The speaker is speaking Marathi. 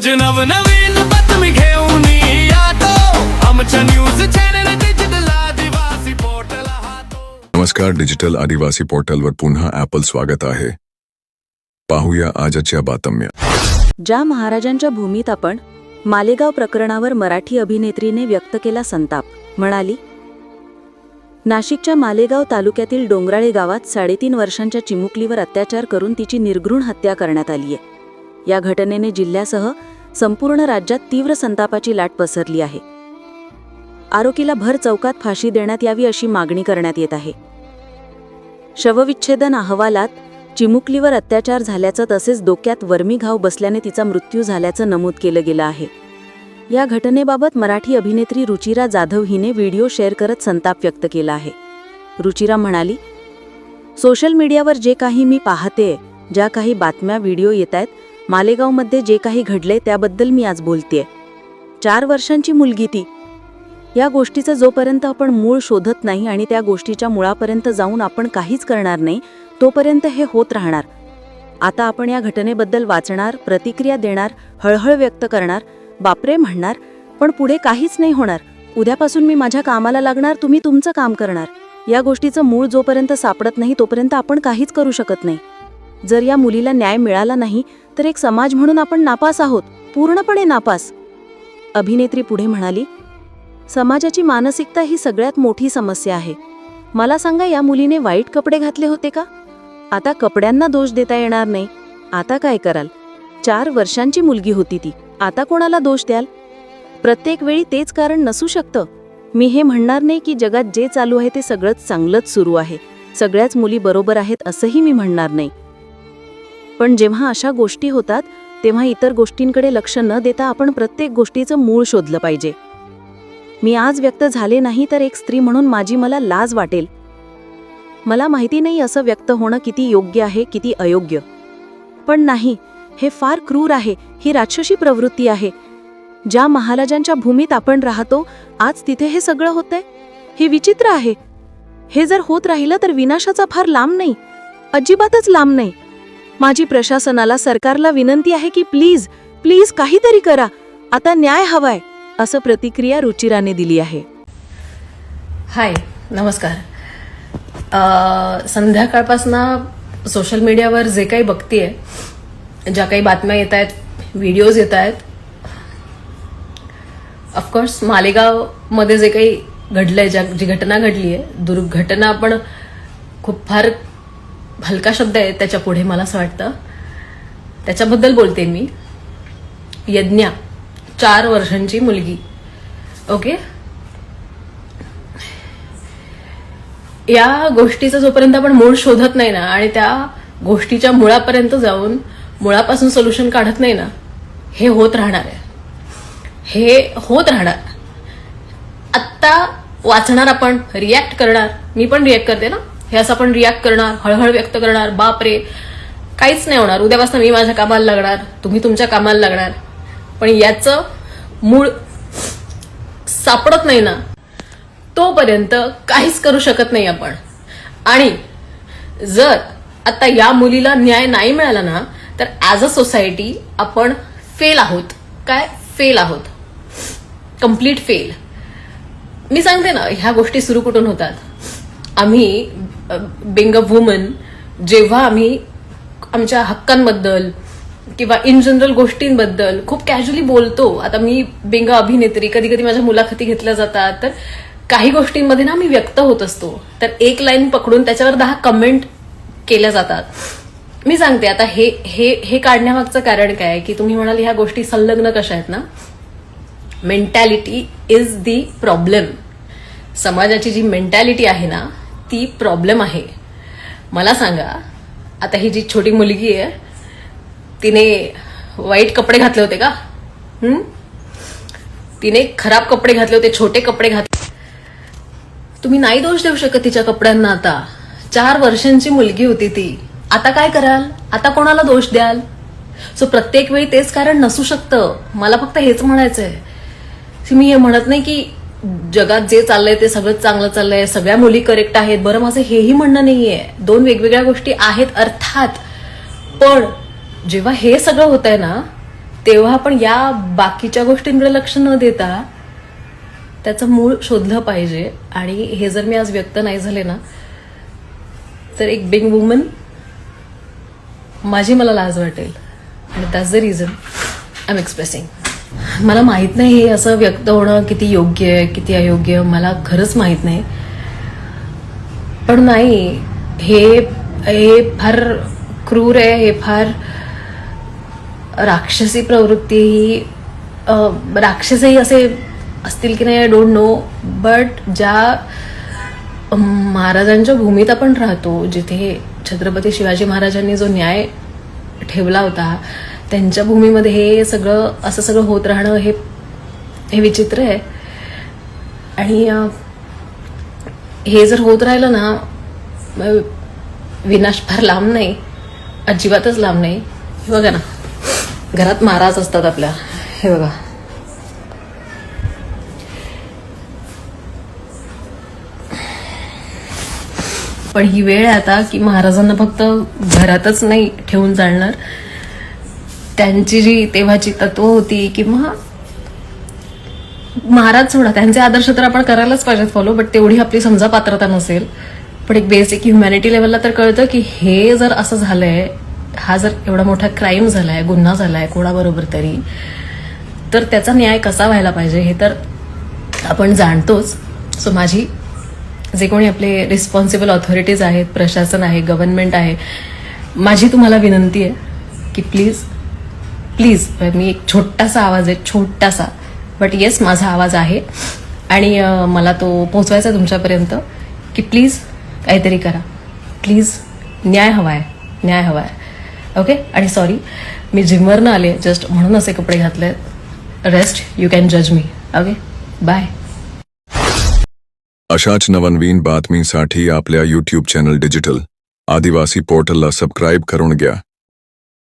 रोज नवनवीन बातमी घेऊन येतो. आमच्या news channel digital Adivasi portal हातो. नमस्कार डिजिटल आदिवासी पोर्टलवर पुन्हा ॲपल स्वागत आहे. पाहूया आजच्या बातम्या. ज्या महाराजांच्या भूमीत आपण मालेगाव प्रकरणावर मराठी अभिनेत्रीने व्यक्त केला संताप. म्हणाली नाशिकच्या मालेगाव तालुक्यातील डोंगराळे गावात साडेतीन वर्षांच्या चिमुकलीवर अत्याचार करून तिची निर्घृण हत्या करण्यात आली आहे या घटनेने जिल्ह्यासह संपूर्ण राज्यात तीव्र संतापाची लाट पसरली आहे. आरोपीला भर चौकात फाशी देण्यात यावी अशी मागणी करण्यात येत आहे. शवविच्छेदन अहवालात चिमुकलीवर अत्याचार झाल्याचं तसेच डोक्यात वर्मी घाव बसल्याने तिचा मृत्यू झाल्याचं नमूद केलं गेलं आहे. या घटनेबाबत मराठी अभिनेत्री रुचिरा जाधव हिने व्हिडिओ शेअर करत संताप व्यक्त केला आहे. रुचिरा म्हणाली सोशल मीडियावर जे काही मी पाहते ज्या काही बातम्या व्हिडिओ येत आहेत मालेगावमध्ये जे काही घडले त्याबद्दल मी आज बोलतेय. चार वर्षांची मुलगी ती. या गोष्टीचं जोपर्यंत आपण मूळ शोधत नाही आणि त्या गोष्टीच्या मुळापर्यंत जाऊन आपण काहीच करणार नाही तोपर्यंत हे होत राहणार. आता आपण या घटनेबद्दल वाचणार प्रतिक्रिया देणार हळहळ व्यक्त करणार बापरे म्हणणार पण पुढे काहीच नाही होणार. उद्यापासून मी माझ्या कामाला लागणार तुम्ही तुमचं काम करणार. या गोष्टीचं मूळ जोपर्यंत सापडत नाही तोपर्यंत आपण काहीच करू शकत नाही. जर या मुलीला न्याय मिळाला नाही तर एक समाज म्हणून आपण नापास आहोत पूर्णपणे नापास. अभिनेत्री पुढे म्हणाली समाजाची मानसिकता ही सगळ्यात मोठी समस्या आहे. मला सांगा या मुलीने वाईट कपडे घातले होते का? आता कपड्यांना दोष देता येणार नाही. आता काय कराल? चार वर्षांची मुलगी होती ती. आता कोणाला दोष द्याल? प्रत्येक वेळी तेच कारण नसू शकतं. मी हे म्हणणार नाही की जगात जे चालू आहे ते सगळंच चांगलंच सुरू आहे. सगळ्याच मुली बरोबर आहेत असंही मी म्हणणार नाही. पण जेव्हा अशा गोष्टी होतात तेव्हा इतर गोष्टींकडे लक्ष न देता आपण प्रत्येक गोष्टीचं मूळ शोधलं पाहिजे. मी आज व्यक्त झाले नाही तर एक स्त्री म्हणून माझी मला लाज वाटेल. मला माहिती नाही असं व्यक्त होणं किती योग्य आहे किती अयोग्य. पण नाही हे फार क्रूर आहे ही राक्षसी प्रवृत्ती आहे. ज्या महाराजांच्या भूमीत आपण राहतो आज तिथे हे सगळं होतंय? हे विचित्र आहे. हे जर होत राहिलं तर विनाशाचा फार लांब नाही. अजिबातच लांब नाही. माझी प्रशासनाला सरकारला विनंती आहे की प्लीज प्लीज काहीतरी करा. आता न्याय हवाय असं प्रतिक्रिया रुचिराने दिली आहे. हाय नमस्कार. संध्याकाळपासून संध्याकाळपासनं सोशल मीडियावर जे काही बघतीये ज्या काही बातम्या येत आहेत व्हिडिओज येत आहेत ऑफकोर्स मालेगावमध्ये जे काही घडलंय ज्या जी घटना घडली आहे दुर्घटना आपण खूप फार हलका शब्द आहे त्याच्या पुढे मला असं वाटतं. त्याच्याबद्दल बोलते मी. यज्ञा चार वर्षांची मुलगी. ओके? या गोष्टीचा जोपर्यंत आपण मूळ शोधत नाही ना आणि त्या गोष्टीच्या मुळापर्यंत जाऊन मुळापासून सोल्युशन काढत नाही ना हे होत राहणार आहे. हे होत राहणार. आत्ता वाचणार आपण रिॲक्ट करणार. मी पण रिॲक्ट करते ना? हे असं आपण रिॲक्ट करणार हळहळ व्यक्त करणार बाप रे काहीच नाही होणार. उद्यापासून मी माझ्या कामाला लागणार तुम्ही तुमच्या कामाला लागणार. पण याचं मूळ सापडत नाही ना तोपर्यंत काहीच करू शकत नाही आपण. आणि जर आता या मुलीला न्याय नाही मिळाला ना तर ऍज अ सोसायटी आपण फेल आहोत. काय? फेल आहोत. कंप्लीट फेल मी सांगते ना ह्या गोष्टी सुरू कुठून होतात? आम्ही बिंग अ वुमन जेव्हा आम्ही आमच्या हक्कांबद्दल किंवा इन जनरल गोष्टींबद्दल खूप कॅज्युअली बोलतो आता मी बिंग अभिनेत्री कधी कधी माझ्या मुलाखती घेतल्या जातात तर काही गोष्टींमध्ये ना मी व्यक्त होत असतो. तर एक लाईन पकडून त्याच्यावर दहा कमेंट केल्या जातात. मी सांगते आता हे हे हे काढण्यामागचं कारण काय आहे की तुम्ही म्हणाल ह्या गोष्टी संलग्न कशा आहेत ना? मेंटॅलिटी इज दी प्रॉब्लेम समाजाची जी मेंटॅलिटी आहे ना ती प्रॉब्लेम आहे. मला सांगा आता ही जी छोटी मुलगी आहे तिने वाईट कपडे घातले होते का? तिने खराब कपडे घातले होते छोटे कपडे घातले तुम्ही नाही दोष देऊ शकत तिच्या कपड्यांना आता. चार वर्षांची मुलगी होती ती. आता काय कराल? आता कोणाला दोष द्याल? सो प्रत्येक वेळी तेच कारण नसू शकतं. मला फक्त हेच म्हणायचंय. की मी हे म्हणत नाही की जगात जे चाललंय ते सगळं चांगलं चाललंय सगळ्या मुली करेक्ट आहेत. बरं माझं हेही म्हणणं नाहीये. दोन वेगवेगळ्या गोष्टी आहेत अर्थात. पण जेव्हा हे सगळं होत आहे ना तेव्हा आपण या बाकीच्या गोष्टींकडे लक्ष न देता त्याचं मूळ शोधलं पाहिजे. आणि हे जर मी आज व्यक्त नाही झाले ना तर एक बिंग वुमन माझी मला लाज वाटेल. आणि that's the reason I am expressing मला माहीत नाही हे असं व्यक्त होणं किती योग्य आहे किती अयोग्य मला खरंच माहीत नाही. पण नाही हे हे फार क्रूर आहे हे फार राक्षसी प्रवृत्ती ही राक्षसही असे असतील की नाही आय डोंट नो बट ज्या महाराजांच्या भूमीत आपण राहतो जिथे छत्रपती शिवाजी महाराजांनी जो न्याय ठेवला होता त्यांच्या भूमीमध्ये हे सगळं असं सगळं होत राहणं हे हे विचित्र आहे. आणि हे जर होत राहिलं ना विनाश फार लांब नाही अजिबातच लांब नाही. हे बघा ना घरात महाराज असतात आपल्या. हे बघा. पण ही वेळ आहे आता की महाराजांना फक्त घरातच नाही ठेवून चालणार. त्यांची जी तेव्हाची तत्व होती किंवा महाराज सोडा त्यांचे आदर्श तर आपण करायलाच पाहिजेत फॉलो बट तेवढी आपली समजा पात्रता नसेल. पण एक बेसिक ह्युमॅनिटी लेवलला तर कळतं की हे जर असं झालंय हा जर एवढा मोठा क्राईम झालाय गुन्हा झालाय कोणाबरोबर तरी तर त्याचा न्याय कसा व्हायला पाहिजे हे तर आपण जाणतोच. सो माझी जे कोणी आपले रिस्पॉन्सिबल ऑथॉरिटीज आहेत प्रशासन आहे गव्हर्नमेंट आहे माझी तुम्हाला विनंती आहे की प्लीज प्लीज मी एक छोटासा आवाज आहे छोटासा. बट येस माझा आवाज आहे. आणि मला तो पोचवायचा आहे तुमच्यापर्यंत की प्लीज काहीतरी करा. प्लीज न्याय हवा आहे न्याय हवा आहे ओके आणि सॉरी मी जिमवरनं आले जस्ट म्हणून असे कपडे घातले रेस्ट यू कॅन जज मी ओके बाय अशाच नवनवीन बातमीसाठी आपल्या यूट्यूब चॅनल डिजिटल आदिवासी पोर्टलला सबस्क्राईब करून घ्या.